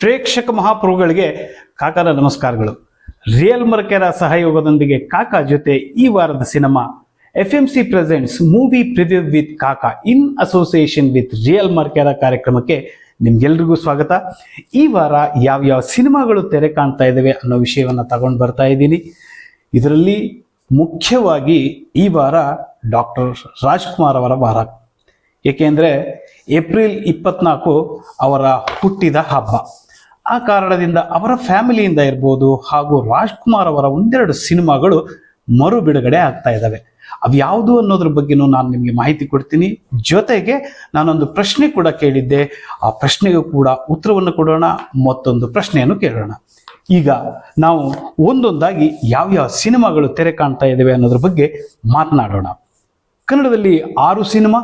ಪ್ರೇಕ್ಷಕ ಮಹಾಪ್ರಭುಗಳಿಗೆ ಕಾಕರ ನಮಸ್ಕಾರಗಳು. ರಿಯಲ್ ಮರ್ಕೆರ ಸಹಯೋಗದೊಂದಿಗೆ ಕಾಕಾ ಜೊತೆ ಈ ವಾರದ cinema F M C presents movie preview with Kaka in association with real Mercara ಕಾರ್ಯಕ್ರಮಕ್ಕೆ ನಿಮ್ಗೆಲ್ರಿಗೂ ಸ್ವಾಗತ. ಈ ವಾರ ಯಾವ್ಯಾವ ಸಿನಿಮಾಗಳು ತೆರೆ ಕಾಣ್ತಾ ಇದ್ದಾವೆ ಅನ್ನೋ ವಿಷಯವನ್ನು ತಗೊಂಡು ಬರ್ತಾ ಇದ್ದೀನಿ. ಇದರಲ್ಲಿ ಮುಖ್ಯವಾಗಿ ಈ ವಾರ ಡಾಕ್ಟರ್ ರಾಜ್ಕುಮಾರ್ ಅವರ ವಾರ. ಏಕೆಂದರೆ ಏಪ್ರಿಲ್ ಇಪ್ಪತ್ನಾಲ್ಕು ಅವರ ಹುಟ್ಟಿದ ಹಬ್ಬ. ಆ ಕಾರಣದಿಂದ ಅವರ ಫ್ಯಾಮಿಲಿಯಿಂದ ಇರ್ಬೋದು ಹಾಗೂ ರಾಜ್ಕುಮಾರ್ ಅವರ ಒಂದೆರಡು ಸಿನಿಮಾಗಳು ಮರು ಬಿಡುಗಡೆ ಆಗ್ತಾ ಇದ್ದಾವೆ. ಅವ್ಯಾವುದು ಅನ್ನೋದ್ರ ಬಗ್ಗೆನೂ ನಾನು ನಿಮಗೆ ಮಾಹಿತಿ ಕೊಡ್ತೀನಿ. ಜೊತೆಗೆ ನಾನೊಂದು ಪ್ರಶ್ನೆ ಕೂಡ ಕೇಳಿದ್ದೆ. ಆ ಪ್ರಶ್ನೆಗೂ ಕೂಡ ಉತ್ತರವನ್ನು ಕೊಡೋಣ, ಮತ್ತೊಂದು ಪ್ರಶ್ನೆಯನ್ನು ಕೇಳೋಣ. ಈಗ ನಾವು ಒಂದೊಂದಾಗಿ ಯಾವ್ಯಾವ ಸಿನಿಮಾಗಳು ತೆರೆ ಕಾಣ್ತಾ ಇದ್ದಾವೆ ಅನ್ನೋದ್ರ ಬಗ್ಗೆ ಮಾತನಾಡೋಣ. ಕನ್ನಡದಲ್ಲಿ ಆರು ಸಿನಿಮಾ,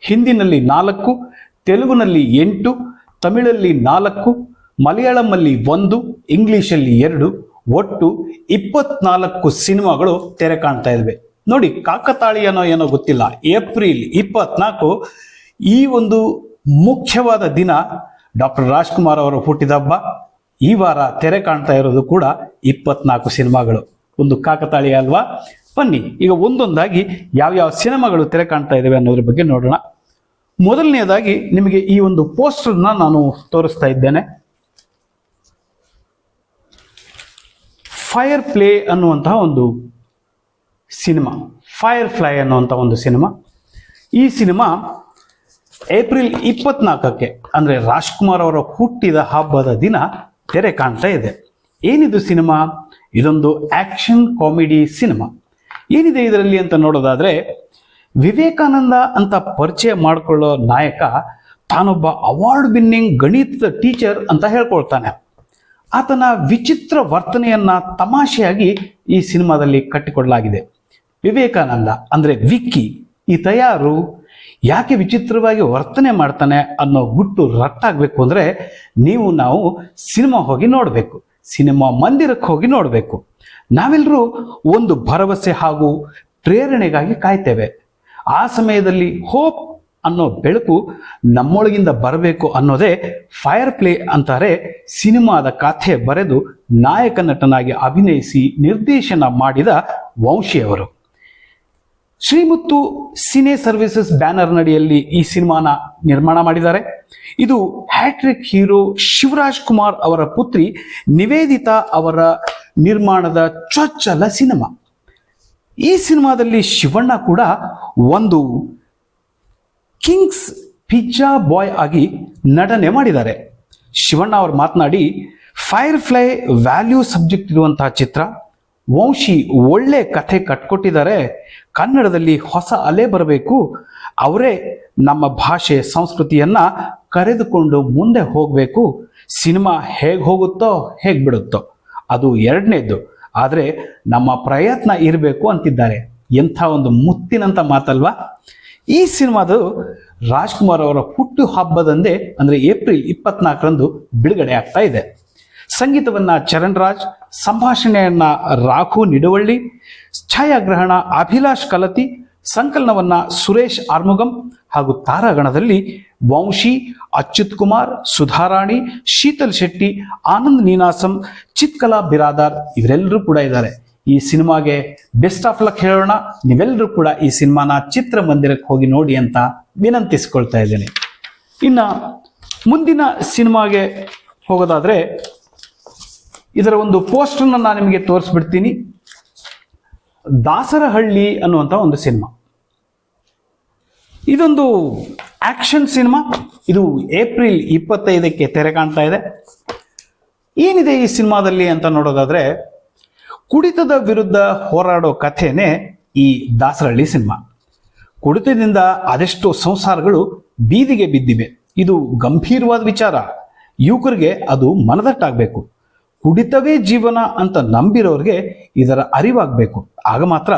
ಹಿಂದಿನಲ್ಲಿ ನಾಲ್ಕು, ತೆಲುಗುನಲ್ಲಿ ಎಂಟು, ತಮಿಳಲ್ಲಿ ನಾಲ್ಕು ಮಲಯಾಳಂನಲ್ಲಿ ಒಂದು, ಇಂಗ್ಲಿಷಲ್ಲಿ ಎರಡು, ಒಟ್ಟು ಇಪ್ಪತ್ನಾಲ್ಕು ಸಿನಿಮಾಗಳು ತೆರೆ ಕಾಣ್ತಾ ಇದ್ವಿ. ನೋಡಿ ಕಾಕತಾಳೀಯನೋ ಏನೋ ಗೊತ್ತಿಲ್ಲ. ಏಪ್ರಿಲ್ ಇಪ್ಪತ್ನಾಲ್ಕು, ಈ ಒಂದು ಮುಖ್ಯವಾದ ದಿನ ಡಾಕ್ಟರ್ ರಾಜ್ಕುಮಾರ್ ಅವರು ಹುಟ್ಟಿದ ಹಬ್ಬ. ಈ ವಾರ ತೆರೆ ಕಾಣ್ತಾ ಇರೋದು ಕೂಡ ಇಪ್ಪತ್ನಾಲ್ಕು ಸಿನಿಮಾಗಳು. ಒಂದು ಕಾಕತಾಳೀಯ ಅಲ್ವಾ? ಬನ್ನಿ, ಈಗ ಒಂದೊಂದಾಗಿ ಯಾವ್ಯಾವ ಸಿನಿಮಾಗಳು ತೆರೆ ಕಾಣ್ತಾ ಇದ್ದಾವೆ ಅನ್ನೋದ್ರ ಬಗ್ಗೆ ನೋಡೋಣ. ಮೊದಲನೆಯದಾಗಿ ನಿಮಗೆ ಈ ಒಂದು ಪೋಸ್ಟರ್ನ ನಾನು ತೋರಿಸ್ತಾ ಇದ್ದೇನೆ. ಫೈರ್ ಪ್ಲೇ ಅನ್ನುವಂತಹ ಒಂದು ಸಿನಿಮಾ, ಫೈರ್ ಫ್ಲೈ ಅನ್ನುವಂಥ ಒಂದು ಸಿನಿಮಾ. ಈ ಸಿನಿಮಾ ಏಪ್ರಿಲ್ ಇಪ್ಪತ್ನಾಲ್ಕಕ್ಕೆ, ಅಂದರೆ ರಾಜ್ಕುಮಾರ್ ಅವರ ಹುಟ್ಟಿದ ಹಬ್ಬದ ದಿನ ತೆರೆ ಕಾಣ್ತಾ ಇದೆ. ಏನಿದು ಸಿನಿಮಾ? ಇದೊಂದು ಆಕ್ಷನ್ ಕಾಮಿಡಿ ಸಿನಿಮಾ. ಏನಿದೆ ಇದರಲ್ಲಿ ಅಂತ ನೋಡೋದಾದ್ರೆ, ವಿವೇಕಾನಂದ ಅಂತ ಪರಿಚಯ ಮಾಡಿಕೊಳ್ಳೋ ನಾಯಕ ತಾನೊಬ್ಬ ಅವಾರ್ಡ್ ವಿನ್ನಿಂಗ್ ಗಣಿತದ ಟೀಚರ್ ಅಂತ ಹೇಳ್ಕೊಳ್ತಾನೆ. ಆತನ ವಿಚಿತ್ರ ವರ್ತನೆಯನ್ನ ತಮಾಷೆಯಾಗಿ ಈ ಸಿನಿಮಾದಲ್ಲಿ ಕಟ್ಟಿಕೊಡಲಾಗಿದೆ. ವಿವೇಕಾನಂದ ಅಂದ್ರೆ ವಿಕ್ಕಿ, ಈ ತಯಾರು ಯಾಕೆ ವಿಚಿತ್ರವಾಗಿ ವರ್ತನೆ ಮಾಡ್ತಾನೆ ಅನ್ನೋ ಗುಟ್ಟು ರಟ್ಟಾಗಬೇಕು ಅಂದ್ರೆ ನೀವು ನಾವು ಸಿನಿಮಾ ಹೋಗಿ ನೋಡಬೇಕು, ಸಿನಿಮಾ ಮಂದಿರಕ್ಕೆ ಹೋಗಿ ನೋಡಬೇಕು. ನಾವೆಲ್ಲರೂ ಒಂದು ಭರವಸೆ ಹಾಗೂ ಪ್ರೇರಣೆಗಾಗಿ ಕಾಯ್ತೇವೆ. ಆ ಸಮಯದಲ್ಲಿ ಹೋಪ್ ಅನ್ನೋ ಬೆಳಕು ನಮ್ಮೊಳಗಿಂದ ಬರಬೇಕು ಅನ್ನೋದೇ ಫೈರ್ ಪ್ಲೇ ಅಂತಾರೆ ಸಿನಿಮಾದ ಕಥೆ ಬರೆದು ನಾಯಕ ನಟನಾಗಿ ಅಭಿನಯಿಸಿ ನಿರ್ದೇಶನ ಮಾಡಿದ ವಂಶಿಯವರು ಶ್ರೀಮುತ್ತು ಸಿನೆ ಸರ್ವಿಸಸ್ ಬ್ಯಾನರ್ ನಡಿಯಲ್ಲಿ ಈ ಸಿನಿಮಾನ ನಿರ್ಮಾಣ ಮಾಡಿದ್ದಾರೆ. ಇದು ಹ್ಯಾಟ್ರಿಕ್ ಹೀರೋ ಶಿವರಾಜ್ ಕುಮಾರ್ ಅವರ ಪುತ್ರಿ ನಿವೇದಿತಾ ಅವರ ನಿರ್ಮಾಣದ ಚೊಚ್ಚಲ ಸಿನಿಮಾ. ಈ ಸಿನಿಮಾದಲ್ಲಿ ಶಿವಣ್ಣ ಕೂಡ ಒಂದು ಕಿಂಗ್ಸ್ ಪಿಜ್ಜಾ ಬಾಯ್ ಆಗಿ ನಟನೆ ಮಾಡಿದ್ದಾರೆ. ಶಿವಣ್ಣ ಅವರು ಮಾತನಾಡಿ ಫೈರ್ ಫ್ಲೈ ವ್ಯಾಲ್ಯೂ ಸಬ್ಜೆಕ್ಟ್ ಇರುವಂತಹ ಚಿತ್ರ, ವಂಶಿ ಒಳ್ಳೆ ಕಥೆ ಕಟ್ಕೊಟ್ಟಿದ್ದಾರೆ. ಕನ್ನಡದಲ್ಲಿ ಹೊಸ ಅಲೆ ಬರಬೇಕು. ಅವರೇ ನಮ್ಮ ಭಾಷೆ, ಸಂಸ್ಕೃತಿಯನ್ನ ಕರೆದುಕೊಂಡು ಮುಂದೆ ಹೋಗಬೇಕು. ಸಿನಿಮಾ ಹೇಗೆ ಹೋಗುತ್ತೋ, ಹೇಗೆ ಬಿಡುತ್ತೋ, ಅದು ಎರಡನೇದ್ದು. ಆದರೆ ನಮ್ಮ ಪ್ರಯತ್ನ ಇರಬೇಕು ಅಂತಿದ್ದಾರೆ. ಎಂಥ ಒಂದು ಮುತ್ತಿನಂತ ಮಾತಲ್ವಾ? ಈ ಸಿನಿಮಾದು ರಾಜ್ಕುಮಾರ್ ಅವರ ಹುಟ್ಟು ಹಬ್ಬದಂದೇ ಅಂದರೆ ಏಪ್ರಿಲ್ ಇಪ್ಪತ್ನಾಲ್ಕರಂದು ಬಿಡುಗಡೆ ಆಗ್ತಾ ಇದೆ. ಸಂಗೀತವನ್ನ ಚರಣ್ ರಾಜ್ ಸಂಭಾಷಣೆಯನ್ನ ರಾಘು ನಿಡುವಳ್ಳಿ, ಛಾಯಾಗ್ರಹಣ ಅಭಿಲಾಷ್ ಕಲತಿ, ಸಂಕಲನವನ್ನ ಸುರೇಶ್ ಆರ್ಮುಗಂ ಹಾಗೂ ತಾರಾಗಣದಲ್ಲಿ ವಂಶಿ ಅಚ್ಯುತ್ ಕುಮಾರ್, ಸುಧಾರಾಣಿ, ಶೀತಲ್ ಶೆಟ್ಟಿ, ಆನಂದ್ ನೀನಾಸಂ, ಚಿತ್ಕಲಾ ಬಿರಾದಾರ್ ಇವರೆಲ್ಲರೂ ಕೂಡ ಇದ್ದಾರೆ. ಈ ಸಿನಿಮಾಗೆ ಬೆಸ್ಟ್ ಆಫ್ ಲಕ್ ಹೇಳೋಣ. ನೀವೆಲ್ಲರೂ ಕೂಡ ಈ ಸಿನಿಮಾನ ಚಿತ್ರಮಂದಿರಕ್ಕೆ ಹೋಗಿ ನೋಡಿ ಅಂತ ವಿನಂತಿಸ್ಕೊಳ್ತಾ ಇದ್ದೇನೆ. ಇನ್ನ ಮುಂದಿನ ಸಿನಿಮಾಗೆ ಹೋಗೋದಾದ್ರೆ ಇದರ ಒಂದು ಪೋಸ್ಟರ್ನ ನಾನು ನಿಮಗೆ ತೋರಿಸ್ಬಿಡ್ತೀನಿ. ದಾಸರಹಳ್ಳಿ ಅನ್ನುವಂಥ ಒಂದು ಸಿನಿಮಾ. ಇದೊಂದು ಆಕ್ಷನ್ ಸಿನಿಮಾ. ಇದು ಏಪ್ರಿಲ್ ಇಪ್ಪತ್ತೈದಕ್ಕೆ ತೆರೆ ಕಾಣ್ತಾ ಇದೆ. ಏನಿದೆ ಈ ಸಿನಿಮಾದಲ್ಲಿ ಅಂತ ನೋಡೋದಾದ್ರೆ ಕುಡಿತದ ವಿರುದ್ಧ ಹೋರಾಡೋ ಕಥೆನೇ ಈ ದಾಸರಹಳ್ಳಿ ಸಿನಿಮಾ. ಕುಡಿತದಿಂದ ಅದೆಷ್ಟೋ ಸಂಸಾರಗಳು ಬೀದಿಗೆ ಬಿದ್ದಿವೆ. ಇದು ಗಂಭೀರವಾದ ವಿಚಾರ. ಯುವಕರಿಗೆ ಅದು ಮನದಟ್ಟಾಗಬೇಕು. ಕುಡಿತವೇ ಜೀವನ ಅಂತ ನಂಬಿರೋರಿಗೆ ಇದರ ಅರಿವಾಗಬೇಕು. ಆಗ ಮಾತ್ರ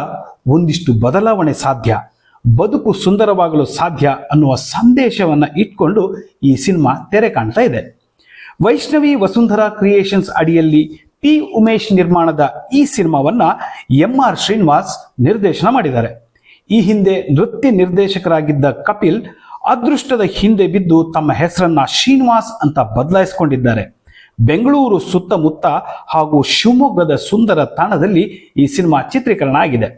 ಒಂದಿಷ್ಟು ಬದಲಾವಣೆ ಸಾಧ್ಯ. ಬದುಕು ಸುಂದರವಾಗಲು ಸಾಧ್ಯ ಅನ್ನುವ ಸಂದೇಶವನ್ನು ಇಟ್ಕೊಂಡು ಈ ಸಿನಿಮಾ ತೆರೆ ಕಾಣ್ತಾ ಇದೆ. ವೈಷ್ಣವಿ ವಸುಂಧರಾ ಕ್ರಿಯೇಷನ್ಸ್ ಅಡಿಯಲ್ಲಿ ಪಿ ಉಮೇಶ್ ನಿರ್ಮಾಣದ ಈ ಸಿನಿಮಾವನ್ನ ಎಂ ಆರ್ ಶ್ರೀನಿವಾಸ್ ನಿರ್ದೇಶನ ಮಾಡಿದ್ದಾರೆ. ಈ ಹಿಂದೆ ನೃತ್ಯ ನಿರ್ದೇಶಕರಾಗಿದ್ದ ಕಪಿಲ್ ಅದೃಷ್ಟದ ಹಿಂದೆ ಬಿದ್ದು ತಮ್ಮ ಹೆಸರನ್ನ ಶ್ರೀನಿವಾಸ್ ಅಂತ ಬದಲಾಯಿಸಿಕೊಂಡಿದ್ದಾರೆ. ಬೆಂಗಳೂರು ಸುತ್ತಮುತ್ತ ಹಾಗೂ ಶಿವಮೊಗ್ಗದ ಸುಂದರ ತಾಣದಲ್ಲಿ ಈ ಸಿನಿಮಾ ಚಿತ್ರೀಕರಣ ಆಗಿದೆ.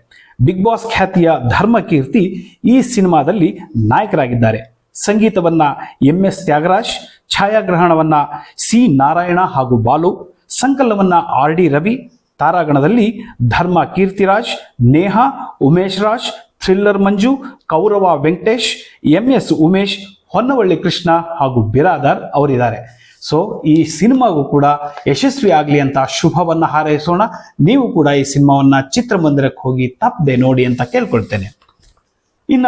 ಬಿಗ್ ಬಾಸ್ ಖ್ಯಾತಿಯ ಧರ್ಮಕೀರ್ತಿ ಈ ಸಿನಿಮಾದಲ್ಲಿ ನಾಯಕರಾಗಿದ್ದಾರೆ. ಸಂಗೀತವನ್ನ ಎಂ ಎಸ್ ತ್ಯಾಗರಾಜ್, ಛಾಯಾಗ್ರಹಣವನ್ನ ಸಿ ನಾರಾಯಣ ಹಾಗೂ ಬಾಲು ಸಂಕಲನವನ್ನ R D Ravi, ತಾರಾಗಣದಲ್ಲಿ Dharma Keerthiraj, Neha, Umesh Raj, thriller Manju, Kaurava Venkatesh M S Umesh, Honnavalli Krishna ಹಾಗೂ ಬಿರಾದಾರ್ ಅವರಿದ್ದಾರೆ. ಸೊ ಈ ಸಿನಿಮಾಗೂ ಕೂಡ ಯಶಸ್ವಿ ಆಗಲಿ ಅಂತ ಶುಭವನ್ನು ಹಾರೈಸೋಣ. ನೀವು ಕೂಡ ಈ ಸಿನಿಮಾವನ್ನ ಚಿತ್ರಮಂದಿರಕ್ಕೆ ಹೋಗಿ ತಪ್ಪದೆ ನೋಡಿ ಅಂತ ಕೇಳ್ಕೊಳ್ತೇನೆ. ಇನ್ನ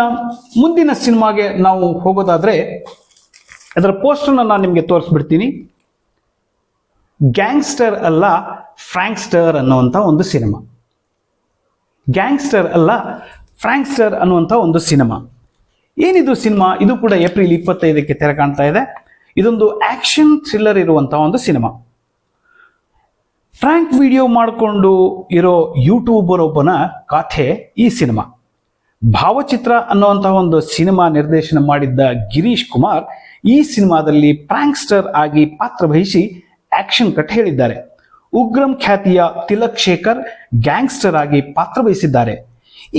ಮುಂದಿನ ಸಿನಿಮಾಗೆ ನಾವು ಹೋಗೋದಾದ್ರೆ, ಅದರ ಪೋಸ್ಟರ್ನ ನಾನು ನಿಮಗೆ ತೋರಿಸ್ಬಿಡ್ತೀನಿ. ಗ್ಯಾಂಗ್ಸ್ಟರ್ ಅಲ್ಲ ಫ್ರಾಂಕ್ಸ್ಟರ್ ಅನ್ನುವಂಥ ಒಂದು ಸಿನಿಮಾ. ಗ್ಯಾಂಗ್ಸ್ಟರ್ ಅಲ್ಲ ಫ್ರಾಂಕ್ಸ್ಟರ್ ಅನ್ನುವಂಥ ಒಂದು ಸಿನಿಮಾ. ಏನಿದು ಸಿನಿಮಾ? ಇದು ಕೂಡ ಏಪ್ರಿಲ್ ಇಪ್ಪತ್ತೈದಕ್ಕೆ ತೆರೆ ಕಾಣ್ತಾ ಇದೆ. ಇದೊಂದು ಆಕ್ಷನ್ ಥ್ರಿಲ್ಲರ್ ಇರುವಂಥ ಒಂದು ಸಿನಿಮಾ. ಫ್ರ್ಯಾಂಕ್ ವಿಡಿಯೋ ಮಾಡಿಕೊಂಡು ಇರೋ ಯೂಟ್ಯೂಬರ್ ಒಬ್ಬನ ಕಥೆ ಈ ಸಿನಿಮಾ. ಭಾವಚಿತ್ರ ಅನ್ನುವಂತಹ ಒಂದು ಸಿನಿಮಾ ನಿರ್ದೇಶನ ಮಾಡಿದ್ದ ಗಿರೀಶ್ ಕುಮಾರ್ ಈ ಸಿನಿಮಾದಲ್ಲಿ ಪ್ರಾಂಕ್ಸ್ಟರ್ ಆಗಿ ಪಾತ್ರ ವಹಿಸಿ ಆಕ್ಷನ್ ಕಟ್ ಹೇಳಿದ್ದಾರೆ. ಉಗ್ರಂ ಖ್ಯಾತಿಯ ತಿಲಕ್ ಶೇಖರ್ ಗ್ಯಾಂಗ್ಸ್ಟರ್ ಆಗಿ ಪಾತ್ರ ವಹಿಸಿದ್ದಾರೆ.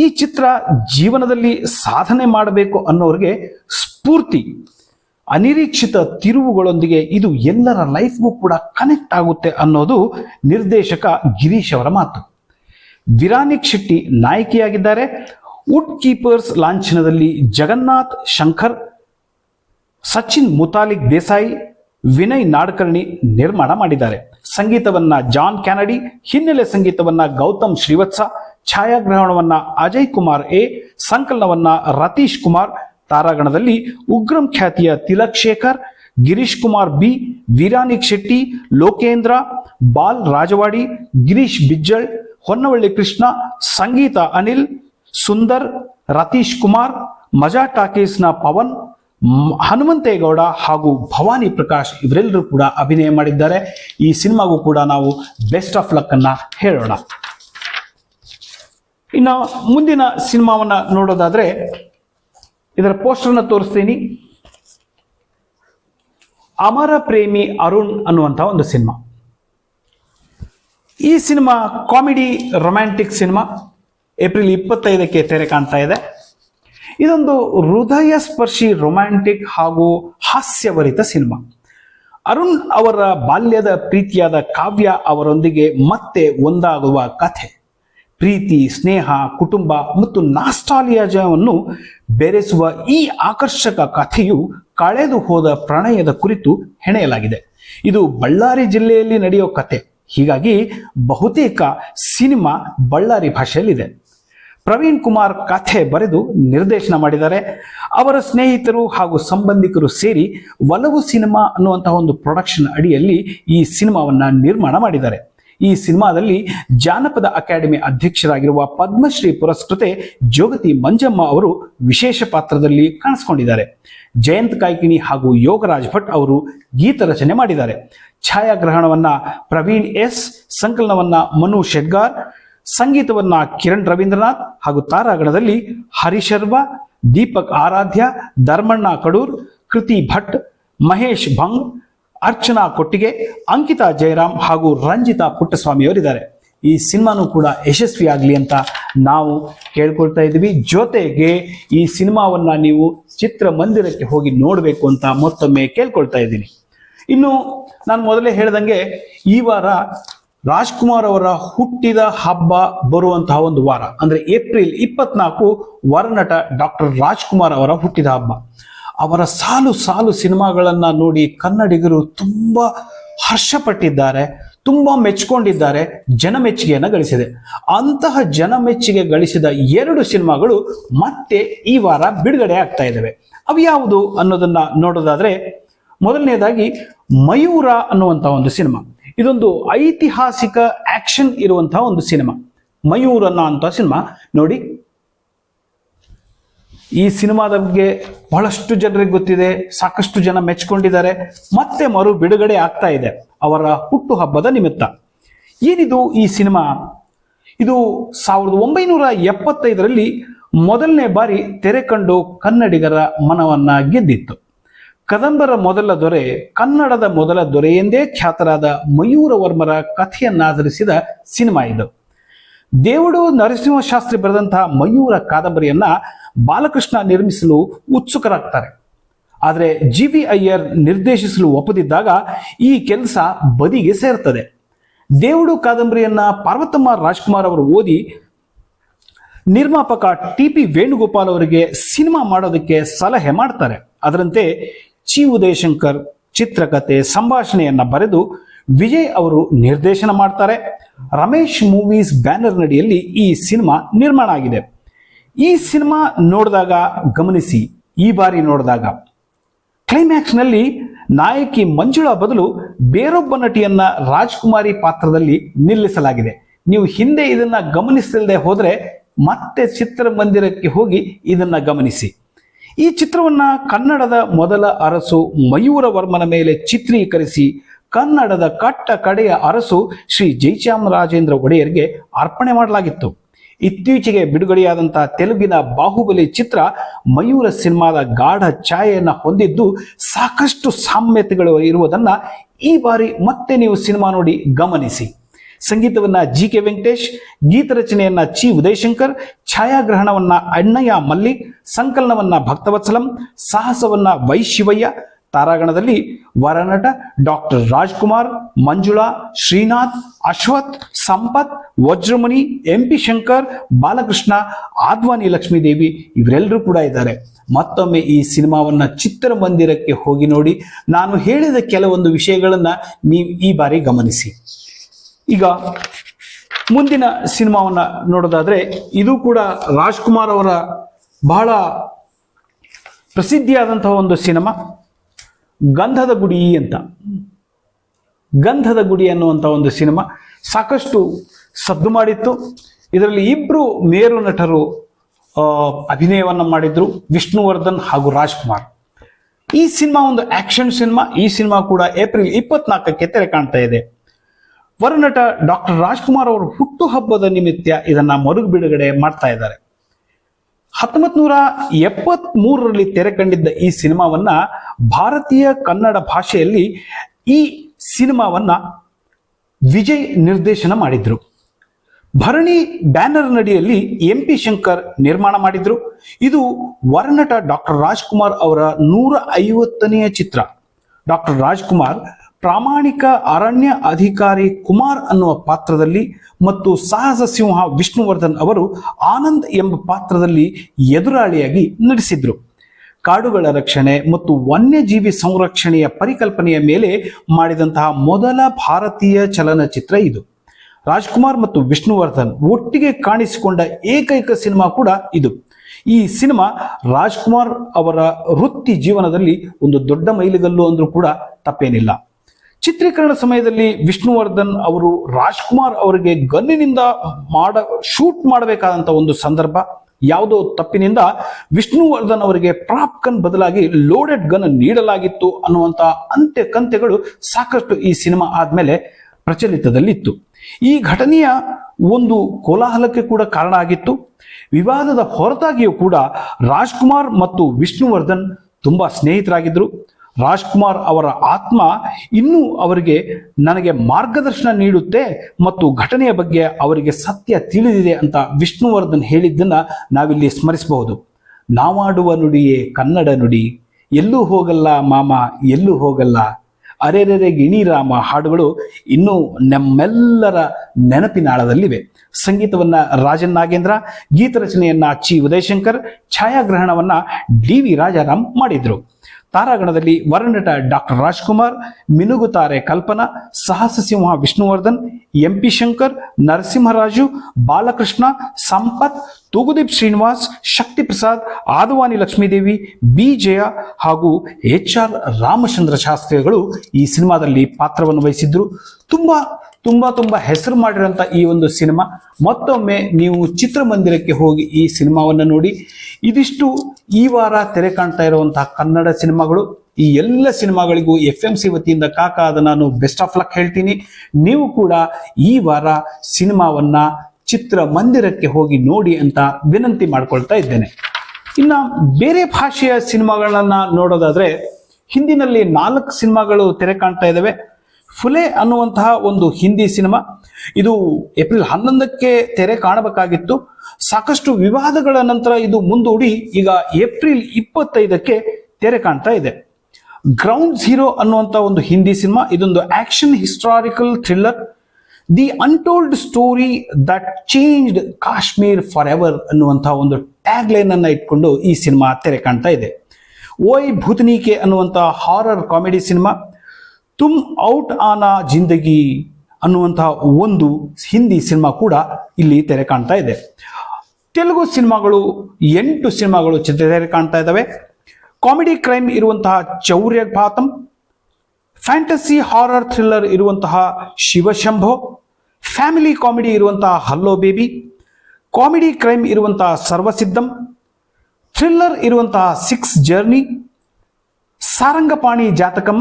ಈ ಚಿತ್ರ ಜೀವನದಲ್ಲಿ ಸಾಧನೆ ಮಾಡಬೇಕು ಅನ್ನೋರಿಗೆ ಸ್ಫೂರ್ತಿ, ಅನಿರೀಕ್ಷಿತ ತಿರುವುಗಳೊಂದಿಗೆ ಇದು ಎಲ್ಲರ ಲೈಫ್ಗೂ ಕೂಡ ಕನೆಕ್ಟ್ ಆಗುತ್ತೆ ಅನ್ನೋದು ನಿರ್ದೇಶಕ ಗಿರೀಶ್ ಅವರ ಮಾತು. ವಿರಾನಿಕ್ ಶೆಟ್ಟಿ ನಾಯಕಿಯಾಗಿದ್ದಾರೆ. ವುಡ್ ಕೀಪರ್ಸ್ ಲಾಂಛನದಲ್ಲಿ ಜಗನ್ನಾಥ್ ಶಂಕರ್, ಸಚಿನ್ ಮುತಾಲಿಕ್ ದೇಸಾಯಿ ವಿನಯ್ ನಾಡ್ಕರ್ಣಿ ನಿರ್ಮಾಣ ಮಾಡಿದ್ದಾರೆ. ಸಂಗೀತವನ್ನ ಜಾನ್ ಕ್ಯಾನಡಿ, ಹಿನ್ನೆಲೆ ಸಂಗೀತವನ್ನ ಗೌತಮ್ ಶ್ರೀವತ್ಸ, ಛಾಯಾಗ್ರಹಣವನ್ನ ಅಜಯ್ ಕುಮಾರ್ ಎ, ಸಂಕಲನವನ್ನ ರತೀಶ್ ಕುಮಾರ್, ತಾರಾಗಣದಲ್ಲಿ ಉಗ್ರಂ ಖ್ಯಾತಿಯ ತಿಲಕ್ ಶೇಖರ್, ಗಿರೀಶ್ ಕುಮಾರ್ ಬಿ ವೀರಾನಿಕ್ ಶೆಟ್ಟಿ, ಲೋಕೇಂದ್ರ, ಬಾಲ್ ರಾಜವಾಡಿ, ಗಿರೀಶ್ ಬಿಜ್ಜಳ್, ಹೊನ್ನವಳ್ಳಿ ಕೃಷ್ಣ, ಸಂಗೀತ ಅನಿಲ್, ಸುಂದರ್, ರತೀಶ್ ಕುಮಾರ್, ಮಜಾ ಟಾಕೀಸ್ನ ಪವನ್ ಹನುಮಂತೇಗೌಡ ಹಾಗೂ ಭವಾನಿ ಪ್ರಕಾಶ್ ಇವರೆಲ್ಲರೂ ಕೂಡ ಅಭಿನಯ ಮಾಡಿದ್ದಾರೆ. ಈ ಸಿನಿಮಾಗೂ ಕೂಡ ನಾವು ಬೆಸ್ಟ್ ಆಫ್ ಲಕ್ ಅನ್ನ ಹೇಳೋಣ. ಇನ್ನು ಮುಂದಿನ ಸಿನಿಮಾವನ್ನ ನೋಡೋದಾದ್ರೆ ಇದರ ಪೋಸ್ಟರ್ನ ತೋರಿಸ್ತೀನಿ. ಅಮರ ಪ್ರೇಮಿ ಅರುಣ್ ಅನ್ನುವಂಥ ಒಂದು ಸಿನಿಮಾ. ಈ cinema comedy romantic cinema. April ಇಪ್ಪತ್ತೈದಕ್ಕೆ ತೆರೆ ಕಾಣ್ತಾ ಇದೆ. ಇದೊಂದು ಹೃದಯ ಸ್ಪರ್ಶಿ ರೊಮ್ಯಾಂಟಿಕ್ ಹಾಗೂ ಹಾಸ್ಯವರಿತ ಸಿನಿಮಾ. ಅರುಣ್ ಅವರ ಬಾಲ್ಯದ ಪ್ರೀತಿಯಾದ ಕಾವ್ಯ ಅವರೊಂದಿಗೆ ಮತ್ತೆ ಒಂದಾಗುವ ಕಥೆ. ಪ್ರೀತಿ, ಸ್ನೇಹ, ಕುಟುಂಬ ಮತ್ತು ನಾಸ್ಟಾಲಿಯಾಜವನ್ನು ಬೆರೆಸುವ ಈ ಆಕರ್ಷಕ ಕಥೆಯು ಕಳೆದು ಹೋದ ಪ್ರಣಯದ ಕುರಿತು ಹೆಣೆಯಲಾಗಿದೆ. ಇದು ಬಳ್ಳಾರಿ ಜಿಲ್ಲೆಯಲ್ಲಿ ನಡೆಯೋ ಕಥೆ. ಹೀಗಾಗಿ ಬಹುತೇಕ ಸಿನಿಮಾ ಬಳ್ಳಾರಿ ಭಾಷೆಯಲ್ಲಿದೆ. ಪ್ರವೀಣ್ ಕುಮಾರ್ ಕಥೆ ಬರೆದು ನಿರ್ದೇಶನ ಮಾಡಿದ್ದಾರೆ. ಅವರ ಸ್ನೇಹಿತರು ಹಾಗೂ ಸಂಬಂಧಿಕರು ಸೇರಿ ಒಲವು ಸಿನಿಮಾ ಅನ್ನುವಂತಹ ಒಂದು ಪ್ರೊಡಕ್ಷನ್ ಅಡಿಯಲ್ಲಿ ಈ ಸಿನಿಮಾವನ್ನ ನಿರ್ಮಾಣ ಮಾಡಿದ್ದಾರೆ. ಈ ಸಿನಿಮಾದಲ್ಲಿ ಜಾನಪದ ಅಕಾಡೆಮಿ ಅಧ್ಯಕ್ಷರಾಗಿರುವ ಪದ್ಮಶ್ರೀ ಪುರಸ್ಕೃತೆ ಜೋಗತಿ ಮಂಜಮ್ಮ ಅವರು ವಿಶೇಷ ಪಾತ್ರದಲ್ಲಿ ಕಾಣಿಸಿಕೊಂಡಿದ್ದಾರೆ. ಜಯಂತ್ ಕಾಯ್ಕಿಣಿ ಹಾಗೂ ಯೋಗರಾಜ್ ಭಟ್ ಅವರು ಗೀತ ರಚನೆ ಮಾಡಿದ್ದಾರೆ. ಛಾಯಾಗ್ರಹಣವನ್ನ ಪ್ರವೀಣ್ ಎಸ್, ಸಂಕಲನವನ್ನ ಮನು ಶೆಡ್ಗಾರ್ ಸಂಗೀತವನ್ನ ಕಿರಣ್ ರವೀಂದ್ರನಾಥ್ ಹಾಗೂ ತಾರಾಗಣದಲ್ಲಿ ಹರಿಶರ್ವ, ದೀಪಕ್ ಆರಾಧ್ಯ, ಧರ್ಮಣ್ಣ ಕಡೂರ್, ಕೃತಿ ಭಟ್, ಮಹೇಶ್ ಭಂಗ್, ಅರ್ಚನಾ ಕೊಟ್ಟಿಗೆ, ಅಂಕಿತಾ ಜಯರಾಮ್ ಹಾಗೂ ರಂಜಿತಾ ಪುಟ್ಟಸ್ವಾಮಿಯವರಿದ್ದಾರೆ ಈ ಸಿನಿಮಾನು ಕೂಡ ಯಶಸ್ವಿ ಆಗಲಿ ಅಂತ ನಾವು ಕೇಳ್ಕೊಳ್ತಾ ಇದ್ದೀವಿ. ಜೊತೆಗೆ ಈ ಸಿನಿಮಾವನ್ನ ನೀವು ಚಿತ್ರಮಂದಿರಕ್ಕೆ ಹೋಗಿ ನೋಡಬೇಕು ಅಂತ ಮತ್ತೊಮ್ಮೆ ಕೇಳ್ಕೊಳ್ತಾ ಇದ್ದೀನಿ. ಇನ್ನು ನಾನು ಮೊದಲೇ ಹೇಳ್ದಂಗೆ ಈ ವಾರ ರಾಜ್ಕುಮಾರ್ ಅವರ ಹುಟ್ಟಿದ ಹಬ್ಬ ಬರುವಂತಹ ಒಂದು ವಾರ, ಅಂದ್ರೆ ಏಪ್ರಿಲ್ ಇಪ್ಪತ್ನಾಲ್ಕು ವರನಟ ಡಾಕ್ಟರ್ ರಾಜ್ಕುಮಾರ್ ಅವರ ಹುಟ್ಟಿದ ಹಬ್ಬ. ಅವರ ಸಾಲು ಸಾಲು ಸಿನಿಮಾಗಳನ್ನ ನೋಡಿ ಕನ್ನಡಿಗರು ತುಂಬಾ ಹರ್ಷಪಟ್ಟಿದ್ದಾರೆ, ತುಂಬಾ ಮೆಚ್ಕೊಂಡಿದ್ದಾರೆ, ಜನಮೆಚ್ಚುಗೆಯನ್ನು ಗಳಿಸಿದೆ. ಅಂತಹ ಜನಮೆಚ್ಚುಗೆ ಗಳಿಸಿದ ಎರಡು ಸಿನಿಮಾಗಳು ಮತ್ತೆ ಈ ವಾರ ಬಿಡುಗಡೆ ಆಗ್ತಾ ಇದ್ದಾವೆ. ಅವು ಅನ್ನೋದನ್ನ ನೋಡೋದಾದ್ರೆ, ಮೊದಲನೇದಾಗಿ ಮಯೂರ ಅನ್ನುವಂತಹ ಒಂದು ಸಿನಿಮಾ. ಇದೊಂದು ಐತಿಹಾಸಿಕ ಆಕ್ಷನ್ ಇರುವಂತಹ ಒಂದು ಸಿನಿಮಾ ಮಯೂರ್ ಅನ್ನೋ ಸಿನಿಮಾ ನೋಡಿ, ಈ ಸಿನಿಮಾದ ಬಗ್ಗೆ ಬಹಳಷ್ಟು ಜನರಿಗೆ ಗೊತ್ತಿದೆ, ಸಾಕಷ್ಟು ಜನ ಮೆಚ್ಕೊಂಡಿದ್ದಾರೆ, ಮತ್ತೆ ಮರು ಬಿಡುಗಡೆ ಆಗ್ತಾ ಇದೆ ಅವರ ಹುಟ್ಟು ಹಬ್ಬದ ನಿಮಿತ್ತ. ಏನಿದು ಈ ಸಿನಿಮಾ ಇದು ಸಾವಿರದ ಒಂಬೈನೂರ ಎಪ್ಪತ್ತೈದರಲ್ಲಿ ಮೊದಲನೇ ಬಾರಿ ತೆರೆ ಕಂಡು ಕನ್ನಡಿಗರ ಮನವನ್ನ ಗೆದ್ದಿತ್ತು. ಕದಂಬರ ಮೊದಲ ದೊರೆ, ಕನ್ನಡದ ಮೊದಲ ದೊರೆ ಎಂದೇ ಖ್ಯಾತರಾದ ಮಯೂರ ವರ್ಮರ ಕಥೆಯನ್ನಾಧರಿಸಿದ ಸಿನಿಮಾ ಇದು. ದೇವುಡು ನರಸಿಂಹಶಾಸ್ತ್ರಿ ಬರೆದಂತಹ ಮಯೂರ ಕಾದಂಬರಿಯನ್ನ ಬಾಲಕೃಷ್ಣ ನಿರ್ಮಿಸಲು ಉತ್ಸುಕರಾಗ್ತಾರೆ. ಆದರೆ ಜಿ ವಿ ಅಯ್ಯರ್ ನಿರ್ದೇಶಿಸಲು ಒಪ್ಪದಿದ್ದಾಗ ಈ ಕೆಲಸ ಬದಿಗೆ ಸೇರ್ತದೆ. ದೇವುಡು ಕಾದಂಬರಿಯನ್ನ ಪಾರ್ವತಮ್ಮ ರಾಜ್ಕುಮಾರ್ ಅವರು ಓದಿ ನಿರ್ಮಾಪಕ ಟಿ ಪಿ ವೇಣುಗೋಪಾಲ್ ಅವರಿಗೆ ಸಿನಿಮಾ ಮಾಡೋದಕ್ಕೆ ಸಲಹೆ ಮಾಡ್ತಾರೆ. ಅದರಂತೆ ಚಿ ಉದಯಶಂಕರ್ ಚಿತ್ರಕಥೆ ಸಂಭಾಷಣೆಯನ್ನ ಬರೆದು ವಿಜಯ್ ಅವರು ನಿರ್ದೇಶನ ಮಾಡ್ತಾರೆ. ರಮೇಶ್ ಮೂವೀಸ್ ಬ್ಯಾನರ್ ನಡಿಯಲ್ಲಿ ಈ ಸಿನಿಮಾ ನಿರ್ಮಾಣ ಆಗಿದೆ. ಈ ಸಿನಿಮಾ ನೋಡಿದಾಗ ಗಮನಿಸಿ, ಈ ಬಾರಿ ನೋಡಿದಾಗ ಕ್ಲೈಮ್ಯಾಕ್ಸ್ನಲ್ಲಿ ನಾಯಕಿ ಮಂಜುಳಾ ಬದಲು ಬೇರೊಬ್ಬ ನಟಿಯನ್ನ ರಾಜ್ಕುಮಾರಿ ಪಾತ್ರದಲ್ಲಿ ನಿಲ್ಲಿಸಲಾಗಿದೆ. ನೀವು ಹಿಂದೆ ಇದನ್ನ ಗಮನಿಸಿಲ್ಲದೆ ಹೋದ್ರೆ ಮತ್ತೆ ಚಿತ್ರಮಂದಿರಕ್ಕೆ ಹೋಗಿ ಇದನ್ನ ಗಮನಿಸಿ. ಈ ಚಿತ್ರವನ್ನ ಕನ್ನಡದ ಮೊದಲ ಅರಸು ಮಯೂರ ವರ್ಮನ ಮೇಲೆ ಚಿತ್ರೀಕರಿಸಿ ಕನ್ನಡದ ಕಟ್ಟ ಕಡೆಯ ಅರಸು ಶ್ರೀ ಜಯಚಾಮರಾಜೇಂದ್ರ ಒಡೆಯರ್ಗೆ ಅರ್ಪಣೆ ಮಾಡಲಾಗಿತ್ತು. ಇತ್ತೀಚೆಗೆ ಬಿಡುಗಡೆಯಾದಂತಹ ತೆಲುಗಿನ ಬಾಹುಬಲಿ ಚಿತ್ರ ಮಯೂರ ಸಿನಿಮಾದ ಗಾಢ ಛಾಯೆಯನ್ನು ಹೊಂದಿದ್ದು ಸಾಕಷ್ಟು ಸಾಮ್ಯತೆಗಳು ಇರುವುದನ್ನು ಈ ಬಾರಿ ಮತ್ತೆ ನೀವು ಸಿನಿಮಾ ನೋಡಿ ಗಮನಿಸಿ. ಸಂಗೀತವನ್ನ ಜಿ ಕೆ ವೆಂಕಟೇಶ್, ಗೀತ ರಚನೆಯನ್ನ ಚಿ ಉದಯಶಂಕರ್, ಛಾಯಾಗ್ರಹಣವನ್ನ ಅಣ್ಣಯ್ಯ ಮಲ್ಲಿಕ್ ಸಂಕಲನವನ್ನ ಭಕ್ತವತ್ಸಲಂ, ಸಾಹಸವನ್ನ ವೈ ಶಿವಯ್ಯ, ತಾರಾಗಣದಲ್ಲಿ ವರನಟ doctor Rajkumar, Manjula, Srinath, Ashwath, Sampath, Vajramuni M P Shankar, Balakrishna, Adwani Lakshmidevi ಇವರೆಲ್ಲರೂ ಕೂಡ ಇದ್ದಾರೆ. ಮತ್ತೊಮ್ಮೆ ಈ ಸಿನಿಮಾವನ್ನ ಚಿತ್ರಮಂದಿರಕ್ಕೆ ಹೋಗಿ ನೋಡಿ, ನಾನು ಹೇಳಿದ ಕೆಲವೊಂದು ವಿಷಯಗಳನ್ನು ನೀವು ಈ ಬಾರಿ ಗಮನಿಸಿ. ಈಗ ಮುಂದಿನ ಸಿನಿಮಾವನ್ನ ನೋಡೋದಾದ್ರೆ ಇದು ಕೂಡ ರಾಜ್ಕುಮಾರ್ ಅವರ ಬಹಳ ಪ್ರಸಿದ್ಧಿಯಾದಂತಹ ಒಂದು ಸಿನಿಮಾ, ಗಂಧದ ಗುಡಿ ಅಂತ. ಗಂಧದ ಗುಡಿ ಅನ್ನುವಂಥ ಒಂದು ಸಿನಿಮಾ ಸಾಕಷ್ಟು ಸದ್ದು ಮಾಡಿತ್ತು. ಇದರಲ್ಲಿ ಇಬ್ಬರು ಮೇರು ನಟರು ಅಭಿನಯವನ್ನು ಮಾಡಿದ್ರು ವಿಷ್ಣುವರ್ಧನ್ ಹಾಗೂ ರಾಜ್ಕುಮಾರ್. ಈ ಸಿನಿಮಾ ಒಂದು ಆಕ್ಷನ್ ಸಿನಿಮಾ, ಈ ಸಿನಿಮಾ ಕೂಡ ಏಪ್ರಿಲ್ ಇಪ್ಪತ್ನಾಲ್ಕಕ್ಕೆ ತೆರೆ ಕಾಣ್ತಾ ಇದೆ. ವರನಟ ಡಾಕ್ಟರ್ ರಾಜ್ಕುಮಾರ್ ಅವರು ಹುಟ್ಟುಹಬ್ಬದ ನಿಮಿತ್ತ ಇದನ್ನ ಮರು ಬಿಡುಗಡೆ ಮಾಡ್ತಾ ಇದ್ದಾರೆ. ಹತ್ತೊಂಬತ್ ನೂರ ಎಪ್ಪತ್ತ್ ಮೂರರಲ್ಲಿ ತೆರೆ ಕಂಡಿದ್ದ ಈ ಸಿನಿಮಾವನ್ನ ಭಾರತೀಯ ಕನ್ನಡ ಭಾಷೆಯಲ್ಲಿ ಈ ಸಿನಿಮಾವನ್ನ ವಿಜಯ್ ನಿರ್ದೇಶನ ಮಾಡಿದ್ರು. ಭರಣಿ ಬ್ಯಾನರ್ ನಡಿಯಲ್ಲಿ ಎಂ ಪಿ ಶಂಕರ್ ನಿರ್ಮಾಣ ಮಾಡಿದ್ರು. ಇದು ವರನಟ ಡಾಕ್ಟರ್ ರಾಜ್ಕುಮಾರ್ ಅವರ ನೂರ ಐವತ್ತನೆಯ ಚಿತ್ರ. ಡಾಕ್ಟರ್ ರಾಜ್ಕುಮಾರ್ ಪ್ರಾಮಾಣಿಕ ಅರಣ್ಯ ಅಧಿಕಾರಿ ಕುಮಾರ್ ಅನ್ನುವ ಪಾತ್ರದಲ್ಲಿ ಮತ್ತು ಸಾಹಸ ಸಿಂಹ ವಿಷ್ಣುವರ್ಧನ್ ಅವರು ಆನಂದ್ ಎಂಬ ಪಾತ್ರದಲ್ಲಿ ಎದುರಾಳಿಯಾಗಿ ನಟಿಸಿದ್ರು. ಕಾಡುಗಳ ರಕ್ಷಣೆ ಮತ್ತು ವನ್ಯಜೀವಿ ಸಂರಕ್ಷಣೆಯ ಪರಿಕಲ್ಪನೆಯ ಮೇಲೆ ಮಾಡಿದಂತಹ ಮೊದಲ ಭಾರತೀಯ ಚಲನಚಿತ್ರ ಇದು. ರಾಜ್ಕುಮಾರ್ ಮತ್ತು ವಿಷ್ಣುವರ್ಧನ್ ಒಟ್ಟಿಗೆ ಕಾಣಿಸಿಕೊಂಡ ಏಕೈಕ ಸಿನಿಮಾ ಕೂಡ ಇದು. ಈ ಸಿನಿಮಾ ರಾಜ್ಕುಮಾರ್ ಅವರ ವೃತ್ತಿ ಜೀವನದಲ್ಲಿ ಒಂದು ದೊಡ್ಡ ಮೈಲಿಗಲ್ಲು ಅಂದ್ರೂ ಕೂಡ ತಪ್ಪೇನಿಲ್ಲ. ಚಿತ್ರೀಕರಣ ಸಮಯದಲ್ಲಿ ವಿಷ್ಣುವರ್ಧನ್ ಅವರು ರಾಜ್ಕುಮಾರ್ ಅವರಿಗೆ ಗನ್ನಿನಿಂದ ಮಾಡ, ಶೂಟ್ ಮಾಡಬೇಕಾದಂತ ಒಂದು ಸಂದರ್ಭ, ಯಾವುದೋ ತಪ್ಪಿನಿಂದ ವಿಷ್ಣುವರ್ಧನ್ ಅವರಿಗೆ ಪ್ರಾಪ್ ಗನ್ ಬದಲಾಗಿ ಲೋಡೆಡ್ ಗನ್ ನೀಡಲಾಗಿತ್ತು ಅನ್ನುವಂತ ಅಂತ್ಯ ಕಂತೆಗಳು ಸಾಕಷ್ಟು ಈ ಸಿನಿಮಾ ಆದ್ಮೇಲೆ ಪ್ರಚಲಿತದಲ್ಲಿತ್ತು. ಈ ಘಟನೆಯ ಒಂದು ಕೋಲಾಹಲಕ್ಕೆ ಕೂಡ ಕಾರಣ ಆಗಿತ್ತು. ವಿವಾದದ ಹೊರತಾಗಿಯೂ ಕೂಡ ರಾಜ್ಕುಮಾರ್ ಮತ್ತು ವಿಷ್ಣುವರ್ಧನ್ ತುಂಬಾ ಸ್ನೇಹಿತರಾಗಿದ್ರು. ರಾಜ್ಕುಮಾರ್ ಅವರ ಆತ್ಮ ಇನ್ನೂ ಅವರಿಗೆ ನನಗೆ ಮಾರ್ಗದರ್ಶನ ನೀಡುತ್ತೆ ಮತ್ತು ಘಟನೆಯ ಬಗ್ಗೆ ಅವರಿಗೆ ಸತ್ಯ ತಿಳಿದಿದೆ ಅಂತ ವಿಷ್ಣುವರ್ಧನ್ ಹೇಳಿದ್ದನ್ನು ನಾವಿಲ್ಲಿ ಸ್ಮರಿಸಬಹುದು. ನಾವಾಡುವ ನುಡಿಯೇ ಕನ್ನಡ ನುಡಿ. ಎಲ್ಲೂ ಹೋಗಲ್ಲ ಮಾಮ, ಎಲ್ಲೂ ಹೋಗಲ್ಲ. ಅರೆರೆರೆ ಗಿಣಿರಾಮ ಹಾಡುಗಳು ಇನ್ನೂ ನಮ್ಮೆಲ್ಲರ ನೆನಪಿನಾಳದಲ್ಲಿವೆ ಸಂಗೀತವನ್ನ ರಾಜನ್ ನಾಗೇಂದ್ರ, ಗೀತ ರಚನೆಯನ್ನ ಚಿ ಉದಯಶಂಕರ್, ಛಾಯಾಗ್ರಹಣವನ್ನ ಡಿ ವಿ ರಾಜಾರಾಮ್ ಮಾಡಿದ್ರು. ತಾರಾಗಣದಲ್ಲಿ ವರನಟ ಡಾಕ್ಟರ್ ರಾಜ್ಕುಮಾರ್, ಮಿನುಗುತಾರೆ ಕಲ್ಪನಾ ಸಾಹಸ ಸಿಂಹ Vishnuvardhan M P Shankar, Narasimharaju, Balakrishna, Sampath, Thoogudeep Srinivas Shakti Prasad Adavani Lakshmidevi B Jaya ಹಾಗೂ ಎಚ್ ಆರ್ ರಾಮಚಂದ್ರ ಶಾಸ್ತ್ರಿಗಳು ಈ ಸಿನಿಮಾದಲ್ಲಿ ಪಾತ್ರವನ್ನು ವಹಿಸಿದ್ರು. ತುಂಬಾ ತುಂಬಾ ತುಂಬಾ ಹೆಸರು ಮಾಡಿರೋಂಥ ಈ ಒಂದು ಸಿನಿಮಾ. ಮತ್ತೊಮ್ಮೆ ನೀವು ಚಿತ್ರಮಂದಿರಕ್ಕೆ ಹೋಗಿ ಈ ಸಿನಿಮಾವನ್ನು ನೋಡಿ, ಇದಿಷ್ಟು ಈ ವಾರ ತೆರೆ ಕಾಣ್ತಾ ಇರುವಂತಹ ಕನ್ನಡ ಸಿನಿಮಾಗಳು, ಈ ಎಲ್ಲ ಸಿನಿಮಾಗಳಿಗೂ ಎಫ್ ಎಂ ಸಿ ವತಿಯಿಂದ ಕಾಕ ಅದ ನಾನು ಬೆಸ್ಟ್ ಆಫ್ ಲಕ್ ಹೇಳ್ತೀನಿ. ನೀವು ಕೂಡ ಈ ವಾರ ಸಿನಿಮಾವನ್ನ ಚಿತ್ರಮಂದಿರಕ್ಕೆ ಹೋಗಿ ನೋಡಿ ಅಂತ ವಿನಂತಿ ಮಾಡ್ಕೊಳ್ತಾ ಇದ್ದೇನೆ. ಇನ್ನ ಬೇರೆ ಭಾಷೆಯ ಸಿನಿಮಾಗಳನ್ನ ನೋಡೋದಾದ್ರೆ, ಹಿಂದಿನಲ್ಲಿ ನಾಲ್ಕು ಸಿನಿಮಾಗಳು ತೆರೆ ಕಾಣ್ತಾ ಇದ್ದಾವೆ ಫುಲೆ ಅನ್ನುವಂತಹ ಒಂದು ಹಿಂದಿ ಸಿನಿಮಾ. ಇದು ಏಪ್ರಿಲ್ ಹನ್ನೊಂದಕ್ಕೆ ತೆರೆ ಕಾಣಬೇಕಾಗಿತ್ತು. ಸಾಕಷ್ಟು ವಿವಾದಗಳ ನಂತರ ಇದು ಮುಂದೂಡಿ ಈಗ ಏಪ್ರಿಲ್ ಇಪ್ಪತ್ತೈದಕ್ಕೆ ತೆರೆ ಕಾಣ್ತಾ ಇದೆ. ಗ್ರೌಂಡ್ ಝೀರೋ ಅನ್ನುವಂಥ ಒಂದು ಹಿಂದಿ ಸಿನಿಮಾ, ಇದೊಂದು action historical thriller. The untold story that changed Kashmir for ever ಅನ್ನುವಂಥ ಒಂದು ಟ್ಯಾಗ್ ಲೈನ್ ಅನ್ನು ಇಟ್ಕೊಂಡು ಈ ಸಿನಿಮಾ ತೆರೆ ಕಾಣ್ತಾ ಇದೆ. ಓಯ್ ಭೂತನಿಕೆ ಅನ್ನುವಂಥ ಹಾರರ್ ಕಾಮಿಡಿ ಸಿನಿಮಾ ತುಮ್ ಔಟ್ ಆನಾ ಜಿಂದಗಿ ಅನ್ನುವಂತಹ ಒಂದು ಹಿಂದಿ ಸಿನಿಮಾ ಕೂಡ ಇಲ್ಲಿ ತೆರೆ ಕಾಣ್ತಾ ಇದೆ. ತೆಲುಗು ಸಿನಿಮಾಗಳು ಎಂಟು ಸಿನಿಮಾಗಳು ಚಿತ್ರ ತೆರೆ ಕಾಣ್ತಾ ಇದ್ದಾವೆ ಕಾಮಿಡಿ ಕ್ರೈಮ್ ಇರುವಂತಹ ಚೌರ್ಯಘಾತಂ ಫ್ಯಾಂಟಸಿ ಹಾರರ್ ಥ್ರಿಲ್ಲರ್ ಇರುವಂತಹ ಶಿವಶಂಭೋ, ಫ್ಯಾಮಿಲಿ ಕಾಮಿಡಿ ಇರುವಂತಹ ಹಲ್ಲೋ ಬೇಬಿ, ಕಾಮಿಡಿ ಕ್ರೈಮ್ ಇರುವಂತಹ ಸರ್ವಸಿದ್ಧಂ, ಥ್ರಿಲ್ಲರ್ ಇರುವಂತಹ six journey, Sarangapani Jathakam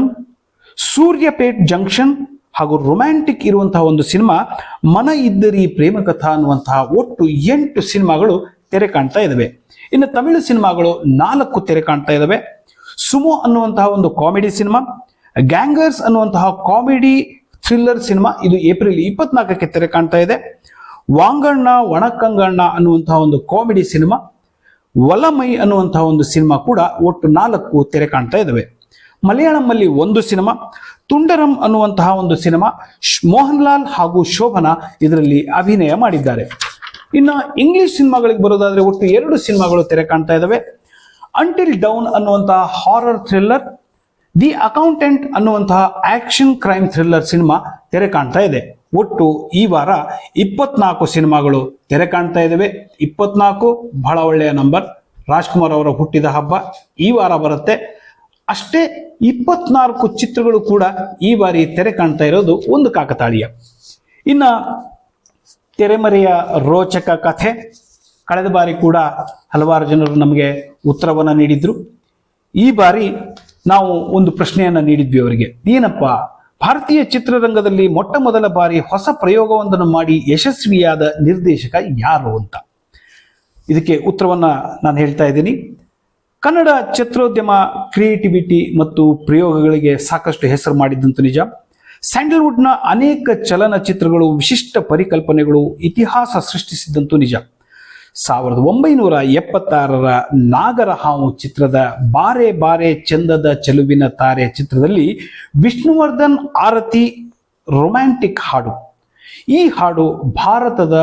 Suryapet junction ಹಾಗೂ ರೊಮ್ಯಾಂಟಿಕ್ ಇರುವಂತಹ ಒಂದು ಸಿನಿಮಾ, ಮನ ಇದ್ದರಿ ಪ್ರೇಮ ಕಥಾ ಅನ್ನುವಂತಹ ಒಟ್ಟು ಎಂಟು ಸಿನಿಮಾಗಳು ತೆರೆ ಕಾಣ್ತಾ ಇದ್ದಾವೆ ಇನ್ನು ತಮಿಳು ಸಿನಿಮಾಗಳು ನಾಲ್ಕು ತೆರೆ ಕಾಣ್ತಾ ಇದ್ದಾವೆ ಸುಮೋ ಅನ್ನುವಂತಹ ಒಂದು ಕಾಮಿಡಿ ಸಿನಿಮಾ, ಗ್ಯಾಂಗರ್ಸ್ ಅನ್ನುವಂತಹ ಕಾಮಿಡಿ ಥ್ರಿಲ್ಲರ್ ಸಿನಿಮಾ ಇದು ಏಪ್ರಿಲ್ ಇಪ್ಪತ್ನಾಲ್ಕಕ್ಕೆ ತೆರೆ ಕಾಣ್ತಾ ಇದೆ. ವಾಂಗಣ್ಣ ಒಣಕಂಗಣ್ಣ ಅನ್ನುವಂತಹ ಒಂದು ಕಾಮಿಡಿ ಸಿನಿಮಾ, ವಲಮೈ ಅನ್ನುವಂತಹ ಒಂದು ಸಿನಿಮಾ ಕೂಡ ಒಟ್ಟು ನಾಲ್ಕು ತೆರೆ ಕಾಣ್ತಾ ಇದ್ದಾವೆ ಮಲಯಾಳಂನಲ್ಲಿ ಒಂದು ಸಿನಿಮಾ, ತುಂಡರಂ ಅನ್ನುವಂತಹ ಒಂದು ಸಿನಿಮಾ ಮೋಹನ್ ಲಾಲ್ ಹಾಗೂ ಶೋಭನಾ ಇದರಲ್ಲಿ ಅಭಿನಯ ಮಾಡಿದ್ದಾರೆ. ಇನ್ನು ಇಂಗ್ಲಿಷ್ ಸಿನಿಮಾಗಳಿಗೆ ಬರೋದಾದ್ರೆ ಒಟ್ಟು ಎರಡು ಸಿನಿಮಾಗಳು ತೆರೆ ಕಾಣ್ತಾ ಇದ್ದಾವೆ ಅಂಟಿಲ್ ಡೌನ್ ಅನ್ನುವಂತಹ ಹಾರರ್ ಥ್ರಿಲ್ಲರ್ ದಿ ಅಕೌಂಟೆಂಟ್ ಅನ್ನುವಂತಹ ಆಕ್ಷನ್ ಕ್ರೈಮ್ ಥ್ರಿಲ್ಲರ್ ಸಿನಿಮಾ ತೆರೆ ಕಾಣ್ತಾ ಇದೆ. ಒಟ್ಟು ಈ ವಾರ ಇಪ್ಪತ್ನಾಲ್ಕು ಸಿನಿಮಾಗಳು ತೆರೆ ಕಾಣ್ತಾ ಇದ್ದಾವೆ ಇಪ್ಪತ್ನಾಲ್ಕು ಬಹಳ ಒಳ್ಳೆಯ ನಂಬರ್ ರಾಜ್ಕುಮಾರ್ ಅವರ ಹುಟ್ಟಿದ ಹಬ್ಬ ಈ ವಾರ ಬರುತ್ತೆ. ಅಷ್ಟೇ ಇಪ್ಪತ್ನಾಲ್ಕು ಚಿತ್ರಗಳು ಕೂಡ ಈ ಬಾರಿ ತೆರೆ ಕಾಣ್ತಾ ಇರೋದು ಒಂದು ಕಾಕತಾಳೀಯ. ಇನ್ನ ತೆರೆಮರೆಯ ರೋಚಕ ಕಥೆ. ಕಳೆದ ಬಾರಿ ಕೂಡ ಹಲವಾರು ಜನರು ನಮಗೆ ಉತ್ತರವನ್ನು ನೀಡಿದ್ರು. ಈ ಬಾರಿ ನಾವು ಒಂದು ಪ್ರಶ್ನೆಯನ್ನ ನೀಡಿದ್ವಿ ಅವರಿಗೆ. ಏನಪ್ಪ, ಭಾರತೀಯ ಚಿತ್ರರಂಗದಲ್ಲಿ ಮೊಟ್ಟ ಮೊದಲ ಬಾರಿ ಹೊಸ ಪ್ರಯೋಗವೊಂದನ್ನು ಮಾಡಿ ಯಶಸ್ವಿಯಾದ ನಿರ್ದೇಶಕ ಯಾರು ಅಂತ? ಇದಕ್ಕೆ ಉತ್ತರವನ್ನು ನಾನು ಹೇಳ್ತಾ ಇದ್ದೀನಿ. ಕನ್ನಡ ಚಿತ್ರೋದ್ಯಮ, ಕ್ರಿಯೇಟಿವಿಟಿ ಮತ್ತು ಪ್ರಯೋಗಗಳಿಗೆ ಸಾಕಷ್ಟು ಹೆಸರು ಮಾಡಿದ್ದಂತೂ ನಿಜ. ಸ್ಯಾಂಡಲ್ವುಡ್ನ ಅನೇಕ ಚಲನಚಿತ್ರಗಳು, ವಿಶಿಷ್ಟ ಪರಿಕಲ್ಪನೆಗಳು ಇತಿಹಾಸ ಸೃಷ್ಟಿಸಿದ್ದಂತೂ ನಿಜ. ಸಾವಿರದ ಒಂಬೈನೂರ ಎಪ್ಪತ್ತಾರರ ನಾಗರ ಹಾವು ಚಿತ್ರದ ಬಾರೆ ಬಾರೆ ಚಂದದ ಚೆಲುವಿನ ತಾರೆ ಚಿತ್ರದಲ್ಲಿ ವಿಷ್ಣುವರ್ಧನ್ ಆರತಿ ರೊಮ್ಯಾಂಟಿಕ್ ಹಾಡು. ಈ ಹಾಡು ಭಾರತದ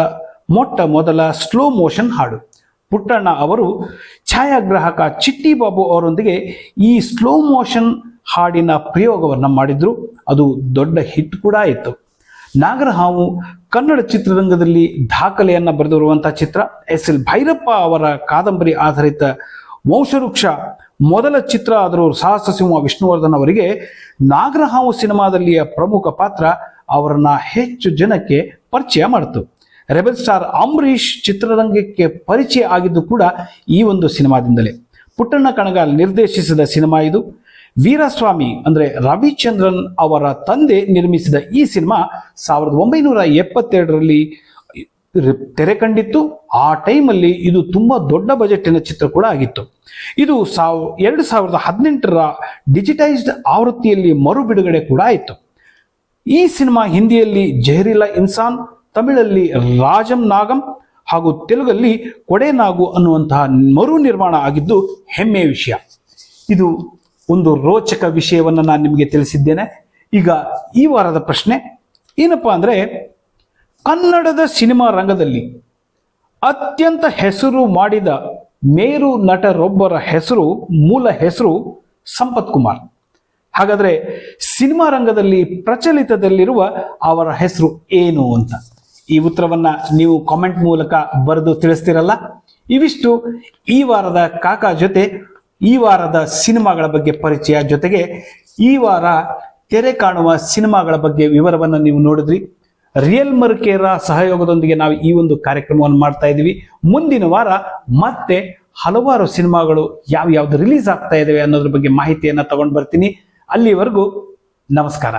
ಮೊಟ್ಟ ಮೊದಲ ಸ್ಲೋ ಮೋಷನ್ ಹಾಡು. ಪುಟ್ಟಣ್ಣ ಅವರು ಛಾಯಾಗ್ರಾಹಕ ಚಿಟ್ಟಿ ಬಾಬು ಅವರೊಂದಿಗೆ ಈ ಸ್ಲೋ ಮೋಷನ್ ಹಾಡಿನ ಪ್ರಯೋಗವನ್ನು ಮಾಡಿದ್ರು. ಅದು ದೊಡ್ಡ ಹಿಟ್ ಕೂಡ ಆಯಿತು. ನಾಗರಹಾವು ಕನ್ನಡ ಚಿತ್ರರಂಗದಲ್ಲಿ ದಾಖಲೆಯನ್ನು ಬರೆದಿರುವಂಥ ಚಿತ್ರ. ಎಸ್ ಎಲ್ ಭೈರಪ್ಪ ಅವರ ಕಾದಂಬರಿ ಆಧಾರಿತ ವಂಶವೃಕ್ಷ. ಮೊದಲ ಚಿತ್ರ ಆದರೂ ಸಾಹಸ ಸಿಂಹ ವಿಷ್ಣುವರ್ಧನ್ ಅವರಿಗೆ ನಾಗರಹಾವು ಸಿನಿಮಾದಲ್ಲಿಯ ಪ್ರಮುಖ ಪಾತ್ರ ಅವರನ್ನ ಹೆಚ್ಚು ಜನಕ್ಕೆ ಪರಿಚಯ ಮಾಡಿತು. ರೆಬಲ್ ಸ್ಟಾರ್ ಅಂಬರೀಷ್ ಚಿತ್ರರಂಗಕ್ಕೆ ಪರಿಚಯ ಆಗಿದ್ದು ಕೂಡ ಈ ಒಂದು ಸಿನಿಮಾದಿಂದಲೇ. ಪುಟ್ಟಣ್ಣ ಕಣಗಾಲ್ ನಿರ್ದೇಶಿಸಿದ ಸಿನಿಮಾ ಇದು. ವೀರಸ್ವಾಮಿ ಅಂದ್ರೆ ರವಿಚಂದ್ರನ್ ಅವರ ತಂದೆ ನಿರ್ಮಿಸಿದ ಈ ಸಿನಿಮಾ ಸಾವಿರದ ಒಂಬೈನೂರ ಎಪ್ಪತ್ತೆರಡರಲ್ಲಿ ತೆರೆ ಕಂಡಿತ್ತು. ಆ ಟೈಮಲ್ಲಿ ಇದು ತುಂಬಾ ದೊಡ್ಡ ಬಜೆಟಿನ ಚಿತ್ರ ಕೂಡ ಆಗಿತ್ತು. ಇದು ಸಾವ್ ಎರಡು ಸಾವಿರದ ಹದಿನೆಂಟರ ಡಿಜಿಟೈಸ್ಡ್ ಆವೃತ್ತಿಯಲ್ಲಿ ಮರು ಬಿಡುಗಡೆ ಕೂಡ ಆಯಿತು. ಈ ಸಿನಿಮಾ ಹಿಂದಿಯಲ್ಲಿ ಜಹರಿಲಾ ಇನ್ಸಾನ್ ತಮಿಳಲ್ಲಿ ರಾಜಂ ನಾಗಂ ಹಾಗೂ ತೆಲುಗಲ್ಲಿ ಕೊಡೆನಾಗು ಅನ್ನುವಂತಹ ಮರು ನಿರ್ಮಾಣ ಆಗಿದ್ದು ಹೆಮ್ಮೆಯ ವಿಷಯ. ಇದು ಒಂದು ರೋಚಕ ವಿಷಯವನ್ನು ನಾನು ನಿಮಗೆ ತಿಳಿಸಿದ್ದೇನೆ. ಈಗ ಈ ವಾರದ ಪ್ರಶ್ನೆ, ಏನಪ್ಪಾ ಅಂದರೆ ಕನ್ನಡದ ಸಿನಿಮಾ ರಂಗದಲ್ಲಿ ಅತ್ಯಂತ ಹೆಸರು ಮಾಡಿದ ಮೇರು ನಟರೊಬ್ಬರ ಹೆಸರು, ಮೂಲ ಹೆಸರು ಸಂಪತ್ ಕುಮಾರ್. ಹಾಗಾದರೆ ಸಿನಿಮಾ ರಂಗದಲ್ಲಿ ಪ್ರಚಲಿತದಲ್ಲಿರುವ ಅವರ ಹೆಸರು ಏನು ಅಂತ? ಈ ಉತ್ತರವನ್ನ ನೀವು ಕಾಮೆಂಟ್ ಮೂಲಕ ಬರೆದು ತಿಳಿಸ್ತಿರಲ್ಲ? ಇವಿಷ್ಟು ಈ ವಾರದ ಕಾಕಾ ಜೊತೆ, ಈ ವಾರದ ಸಿನಿಮಾಗಳ ಬಗ್ಗೆ ಪರಿಚಯ ಜೊತೆಗೆ ಈ ವಾರ ತೆರೆ ಕಾಣುವ ಸಿನಿಮಾಗಳ ಬಗ್ಗೆ ವಿವರವನ್ನು ನೀವು ನೋಡಿದ್ರಿ. ರಿಯಲ್ ಮರ್ಕೇರ ಸಹಯೋಗದೊಂದಿಗೆ ನಾವು ಈ ಒಂದು ಕಾರ್ಯಕ್ರಮವನ್ನು ಮಾಡ್ತಾ ಇದ್ದೀವಿ. ಮುಂದಿನ ವಾರ ಮತ್ತೆ ಹಲವಾರು ಸಿನಿಮಾಗಳು ಯಾವ ಯಾವ್ದು ರಿಲೀಸ್ ಆಗ್ತಾ ಇದ್ದಾವೆ ಅನ್ನೋದ್ರ ಬಗ್ಗೆ ಮಾಹಿತಿಯನ್ನ ತಗೊಂಡು ಬರ್ತೀನಿ. ಅಲ್ಲಿವರೆಗೂ ನಮಸ್ಕಾರ.